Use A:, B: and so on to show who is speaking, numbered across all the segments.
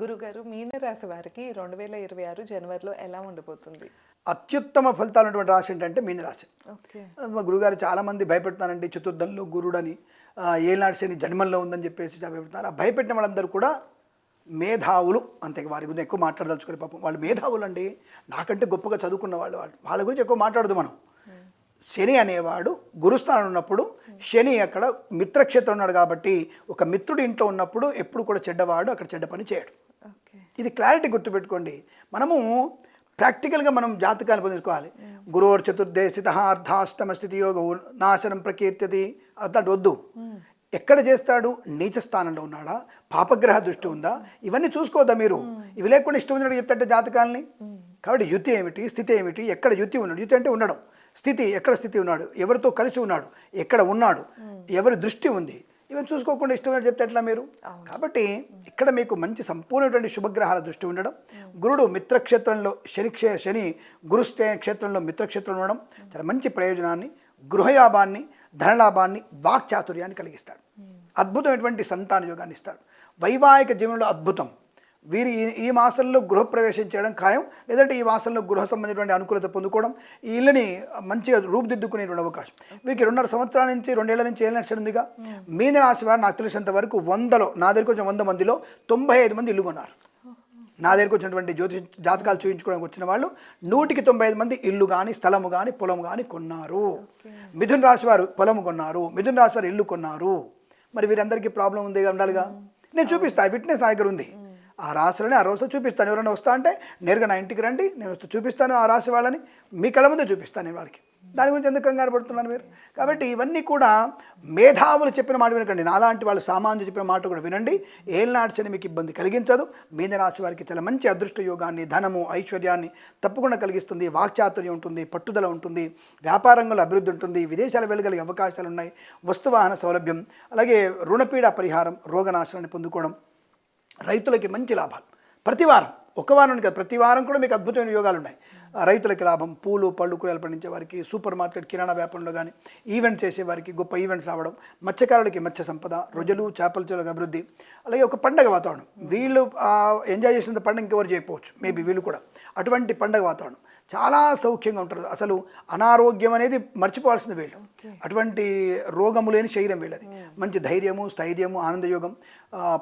A: గురుగారు మీనరాశి వారికి రెండు వేల ఇరవై ఆరు జనవరిలో ఎలా ఉండబోతుంది?
B: అత్యుత్తమ ఫలితాలు ఉన్నటువంటి రాశి ఏంటంటే మీనరాశి. గురుగారు చాలామంది భయపెడుతున్నారండి చతుర్థంలో గురుడని ఏనాడు శని జన్మంలో ఉందని చెప్పేసి భయపెడుతున్నారు. ఆ భయపెట్టిన వాళ్ళందరూ కూడా మేధావులు అంతే వారి గురించి ఎక్కువ మాట్లాడదలుచుకునే పాపం. వాళ్ళు మేధావులు అండి నాకంటే గొప్పగా చదువుకున్న వాళ్ళు వాళ్ళు వాళ్ళ గురించి ఎక్కువ మాట్లాడదు మనం. శని అనేవాడు గురుస్థానం ఉన్నప్పుడు శని అక్కడ మిత్రక్షేత్రం ఉన్నాడు కాబట్టి ఒక మిత్రుడి ఇంట్లో ఉన్నప్పుడు ఎప్పుడు కూడా చెడ్డవాడు అక్కడ చెడ్డ పని చేయడు. ఇది క్లారిటీ గుర్తుపెట్టుకోండి. మనము ప్రాక్టికల్గా మనం జాతకాలు పొందుకోవాలి. గురోర్ చతుర్దేశిత అర్ధాష్టమ స్థితి యోగ నాశనం ప్రకీర్తిది అతడు వద్దు. ఎక్కడ చేస్తాడు? నీచ స్థానంలో ఉన్నాడా? పాపగ్రహ దృష్టి ఉందా? ఇవన్నీ చూసుకోవద్దా మీరు? ఇవి లేకుండా ఇష్టం ఉన్నట్టు చెప్తాంటే జాతకాలని? కాబట్టి యుతి ఏమిటి? స్థితి ఏమిటి? ఎక్కడ యుతి ఉన్నాడు? యుతి అంటే ఉండడం. స్థితి ఎక్కడ స్థితి ఉన్నాడు? ఎవరితో కలిసి ఉన్నాడు? ఎక్కడ ఉన్నాడు? ఎవరి దృష్టి ఉంది? ఇవన్నీ చూసుకోకుండా ఇష్టమైన చెప్తే ఎట్లా మీరు? కాబట్టి ఇక్కడ మీకు మంచి సంపూర్ణటువంటి శుభగ్రహాల దృష్టి ఉండడం గురుడు మిత్రక్షేత్రంలో శని క్షే శని గురుస్థే క్షేత్రంలో మిత్రక్షేత్రంలో ఉండడం చాలా మంచి ప్రయోజనాన్ని గృహలాభాన్ని ధనలాభాన్ని వాక్చాతుర్యాన్ని కలిగిస్తాడు. అద్భుతమైనటువంటి సంతాన యోగాన్ని ఇస్తాడు. వైవాహిక జీవనంలో అద్భుతం. వీరి ఈ- మాసంలో గృహప్రవేశం చేయడం ఖాయం లేదంటే ఈ మాసంలో గృహ సంబంధించినటువంటి అనుకూలత పొందుకోవడం ఈ ఇల్లుని మంచిగా రూపుదిద్దుకునేటువంటి అవకాశం. వీరికి రెండున్నర సంవత్సరాల నుంచి రెండేళ్ళ నుంచి ఏళ్ళ నష్టం ఉందిగా? మీన రాశి వారు నాకు తెలిసినంత వరకు వందలో నా దగ్గరికి వచ్చిన వంద మందిలో తొంభై ఐదు మంది ఇల్లు కొన్నారు. నా దగ్గరికి వచ్చినటువంటి జ్యోతి జాతకాలు చూపించుకోవడానికి వచ్చిన వాళ్ళు నూటికి తొంభై ఐదు మంది ఇల్లు కానీ స్థలము కానీ పొలము కానీ కొన్నారు. మిథున్ రాశి వారు పొలము కొన్నారు మిథున్ రాశి వారు ఇల్లు కొన్నారు. మరి వీరందరికీ ప్రాబ్లం ఉంది ఉండాలిగా? నేను చూపిస్తా విట్నెస్ నా దగ్గర ఉంది ఆ రాశులని ఆ రోజుతో చూపిస్తాను. ఎవరైనా వస్తా అంటే నేరుగా నా ఇంటికి రండి నేను వస్తూ చూపిస్తాను ఆ రాశి వాళ్ళని. మీ కళ్ళ ముందే చూపిస్తాను నేను వాళ్ళకి. దాని గురించి ఎందుకు కంగారు పడుతున్నారు మీరు? కాబట్టి ఇవన్నీ కూడా మేధావులు చెప్పిన మాట వినకండి. నాలాంటి వాళ్ళు సామాన్యులు చెప్పిన మాట కూడా వినండి. ఏళ్ళనాడ్చని మీకు ఇబ్బంది కలిగించదు. మీన రాశి వారికి చాలా మంచి అదృష్ట యోగాన్ని ధనము ఐశ్వర్యాన్ని తప్పకుండా కలిగిస్తుంది. వాక్చాతుర్యం ఉంటుంది పట్టుదల ఉంటుంది వ్యాపారంలో అభివృద్ధి ఉంటుంది విదేశాలు వెళ్ళగలిగే అవకాశాలు ఉన్నాయి వస్తువాహన సౌలభ్యం అలాగే రుణపీడ పరిహారం రోగనాశనాన్ని పొందుకోవడం రైతులకి మంచి లాభాలు. ప్రతి వారం ఒక వారం కాదు ప్రతి వారం కూడా మీకు అద్భుతమైన యోగాలు ఉన్నాయి. రైతులకి లాభం పూలు పళ్ళు కూరలు పండించే వారికి సూపర్ మార్కెట్ కిరాణా వ్యాపారంలో కానీ ఈవెంట్స్ చేసే వారికి గొప్ప ఈవెంట్స్ రావడం మత్స్యకారులకి మత్స్య సంపద రొజలు చేపల చెరువులకు అభివృద్ధి అలాగే ఒక పండగ వాతావరణం. వీళ్ళు ఎంజాయ్ చేసినంత పండుగ ఇంకెవరు చేయకపోవచ్చు. మేబీ వీళ్ళు కూడా. అటువంటి పండగ వాతావరణం. చాలా సౌఖ్యంగా ఉంటారు. అసలు అనారోగ్యం అనేది మర్చిపోవాల్సింది వీళ్ళు. అటువంటి రోగము లేని శరీరం వీళ్ళది. మంచి ధైర్యము స్థైర్యము ఆనందయోగం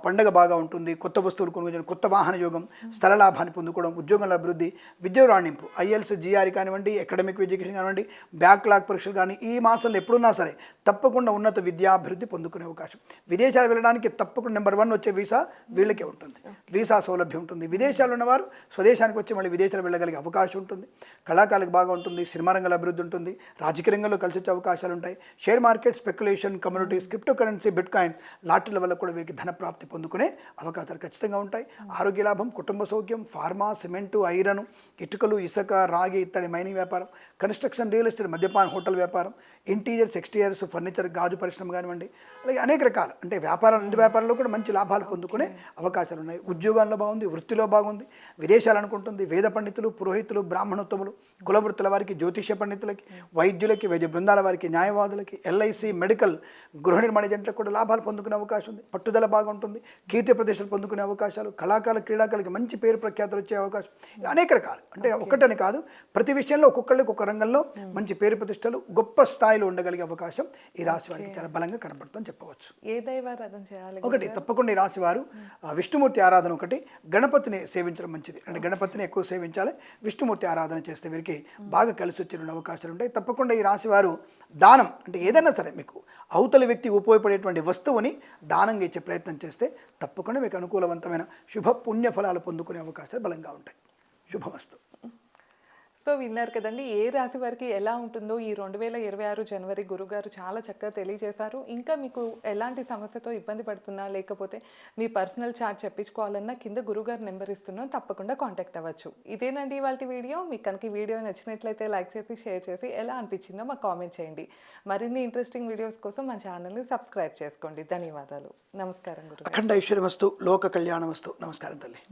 B: పండగ బాగా ఉంటుంది. కొత్త వస్తువులు కొనుగోలు కొత్త వాహన యోగం స్థల లాభాన్ని పొందుకోవడం ఉద్యోగంలో అభివృద్ధి విద్య రాణింపు ఐఎల్స్ జిఆర్ కానివ్వండి అకాడమిక్ ఎడ్యుకేషన్ కానివ్వండి బ్యాక్లాగ్ పరీక్షలు కానీ ఈ మాసంలో ఎప్పుడున్నా సరే తప్పకుండా ఉన్నత విద్యాభివృద్ధి పొందుకునే అవకాశం. విదేశాలు వెళ్ళడానికి తప్పకుండా నెంబర్ వన్ వచ్చే వీసా వీళ్ళకే ఉంటుంది. వీసా సౌలభ్యం ఉంటుంది. విదేశాల్లో ఉన్నవారు స్వదేశానికి వచ్చి మళ్ళీ విదేశాలు వెళ్ళగలిగే అవకాశం ఉంటుంది. కళాకారులకు బాగా ఉంటుంది సినిమా రంగంలో అభివృద్ధి ఉంటుంది రాజకీయ రంగంలో కలిసి వచ్చే అవకాశాలు ఉంటాయి. Share market speculation communities crypto currency bit coin లాటరీల వల్ల కూడా వీరికి ధన ప్రాప్తి పొందుకునే అవకాశాలు ఖచ్చితంగా ఉంటాయి. ఆరోగ్య లాభం కుటుంబ సౌఖ్యం ఫార్మా సిమెంటు ఐరన్ ఇటుకలు ఇసుక రాగి ఇత్తడి మైనింగ్ వ్యాపారం కన్స్ట్రక్షన్ రియల్ ఎస్టేట్ మద్యపాన హోటల్ వ్యాపారం ఇంటీరియర్స్ ఎక్స్టీరియర్స్ ఫర్నిచర్ గాజు పరిశ్రమ కానివ్వండి అలాగే అనేక రకాలు. అంటే వ్యాపారాలు అన్ని వ్యాపారాల్లో కూడా మంచి లాభాలు పొందుకునే అవకాశాలు ఉన్నాయి. ఉద్యోగాల్లో బాగుంది వృత్తిలో బాగుంది విదేశాలు అనుకుంటుంది వేద పండితులు పురోహితులు బ్రాహ్మణులు కుల వృత్తుల వారికి జ్యోతిష్య పండితులకి వైద్యులకి వైద్య బృందాల వారికి న్యాయవాదులకి ఎల్ఐసి మెడికల్ గృహ నిర్మాణ ఏజెంట్లకు కూడా లాభాలు పొందుకునే అవకాశం ఉంది. పట్టుదల బాగుంటుంది. కీర్తి ప్రదేశాలు పొందుకునే అవకాశాలు కళాకారుల క్రీడాకారులకి మంచి పేరు ప్రఖ్యాతులు వచ్చే అవకాశం. అనేక రకాలు. అంటే ఒక్కటని కాదు ప్రతి విషయంలో ఒక్కొక్కళ్ళకి ఒక్కొక్క రంగంలో మంచి పేరు ప్రతిష్టలు గొప్ప స్థాయిలో ఉండగలిగే అవకాశం ఈ రాశి వారికి చాలా బలంగా కనబడుతుందని చెప్పవచ్చు.
A: ఏ దైవారాధన చేయాలి?
B: ఒకటి తప్పకుండా ఈ రాశి వారు విష్ణుమూర్తి ఆరాధన ఒకటి గణపతిని సేవించడం మంచిది. అంటే గణపతిని ఎక్కువ సేవించాలి విష్ణుమూర్తి ఆరాధన చేస్తే వీరికి బాగా కలిసి వచ్చే అవకాశాలు ఉంటాయి. తప్పకుండా ఈ రాశి వారు దానం అంటే ఏదైనా సరే మీకు అవతలి వ్యక్తి ఉపయోగపడేటువంటి వస్తువుని దానంగా ఇచ్చే ప్రయత్నం చేస్తే తప్పకుండా మీకు అనుకూలవంతమైన శుభ పుణ్య ఫలాలు పొందుకునే అవకాశాలు బలంగా ఉంటాయి. శుభమస్తు.
A: సో విన్నారు కదండి ఏ రాశి వారికి ఎలా ఉంటుందో ఈ రెండు వేల ఇరవై ఆరు జనవరి గురుగారు చాలా చక్కగా తెలియజేశారు. ఇంకా మీకు ఎలాంటి సమస్యతో ఇబ్బంది పడుతున్నా లేకపోతే మీ పర్సనల్ చార్ట్ చెప్పించుకోవాలన్నా కింద గురుగారు నెంబర్ ఇస్తున్నాం తప్పకుండా కాంటాక్ట్ అవ్వచ్చు. ఇదేనండి ఇవాళ వీడియో. మీకు కనుక ఈ వీడియో నచ్చినట్లయితే లైక్ చేసి షేర్ చేసి ఎలా అనిపించిందో మాకు కామెంట్ చేయండి. మరిన్ని ఇంట్రెస్టింగ్ వీడియోస్ కోసం మా ఛానల్ని సబ్స్క్రైబ్ చేసుకోండి. ధన్యవాదాలు. నమస్కారం గురు
B: అఖండ ఐశ్వర్యమస్తు లోక కళ్యాణమస్తు. నమస్కారం తల్లి.